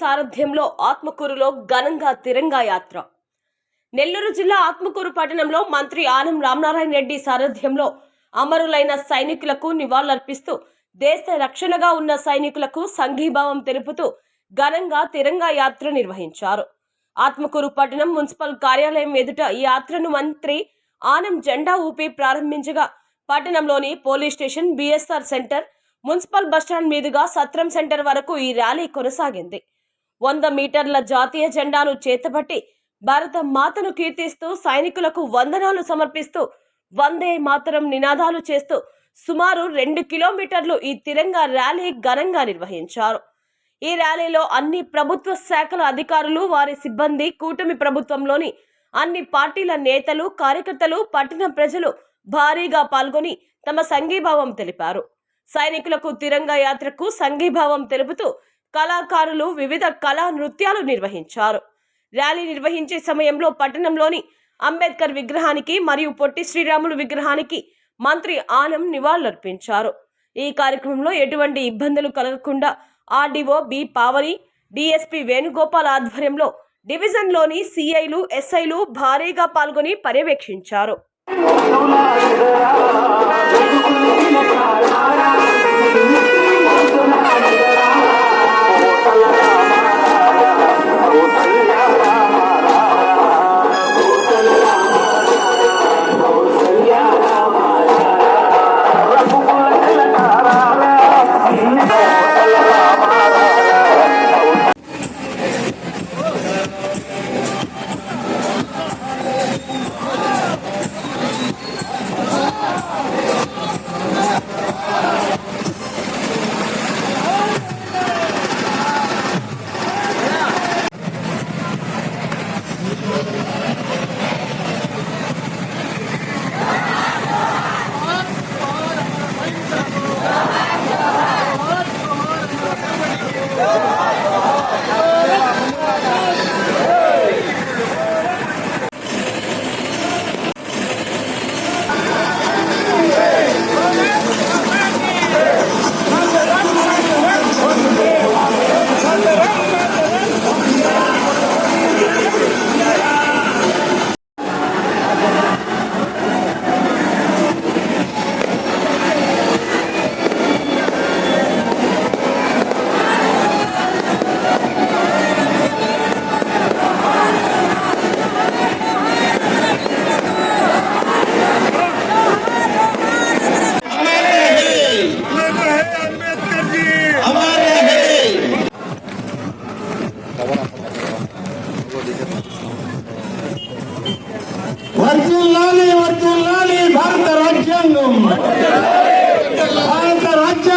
సారథ్యంలో ఆత్మకూరులో ఘనంగా తిరంగా యాత్ర. నెల్లూరు జిల్లా ఆత్మకూరు పట్టణంలో మంత్రి ఆనం రామనారాయణ రెడ్డి సారథ్యంలో అమరులైన సైనికులకు నివాళులర్పిస్తూ దేశ రక్షణగా ఉన్న సైనికులకు సంఘీభావం తెలుపుతూ ఘనంగా తిరంగా యాత్ర నిర్వహించారు. ఆత్మకూరు పట్టణం మున్సిపల్ కార్యాలయం ఎదుట ఈ యాత్రను మంత్రి ఆనం జెండా ఊపి ప్రారంభించగా పట్టణంలోని police station BSR centre municipal bus stand మీదుగా సత్రం సెంటర్ వరకు ఈ ర్యాలీ కొనసాగింది. వంద మీటర్ల జాతీయ జెండాను చేతబట్టి భారత మాతను కీర్తిస్తూ సైనికులకు వందనాలు సమర్పిస్తూ వందే మాతరం నినాదాలు చేస్తూ సుమారు రెండు కిలోమీటర్లు ఈ తిరంగా ర్యాలీ ఘనంగా నిర్వహించారు. ఈ ర్యాలీలో అన్ని ప్రభుత్వ శాఖల అధికారులు వారి సిబ్బంది కూటమి ప్రభుత్వంలోని అన్ని పార్టీల నేతలు కార్యకర్తలు పట్టణ ప్రజలు భారీగా పాల్గొని తమ సంఘీభావం తెలిపారు. సైనికులకు తిరంగా యాత్రకు సంఘీభావం తెలుపుతూ కళాకారులు వివిధ కళా నృత్యాలు నిర్వహించారు. ర్యాలీ నిర్వహించే సమయంలో పట్టణంలోని అంబేద్కర్ విగ్రహానికి మరియు పొట్టి శ్రీరాములు విగ్రహానికి మంత్రి ఆనం నివాళులర్పించారు. ఈ కార్యక్రమంలో ఎటువంటి ఇబ్బందులు కలగకుండా RDO B Pavani DSP Venugopal ఆధ్వర్యంలో డివిజన్లోని సిఐలు ఎస్ఐలు భారీగా పాల్గొని పర్యవేక్షించారు.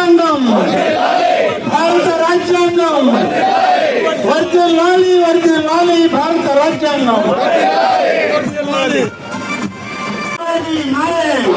రాజ్యాంగం భారత రాజ్యాంగం వర్జిల్లాలి వర్జిల్లాలి భారత రాజ్యాంగం నాయక్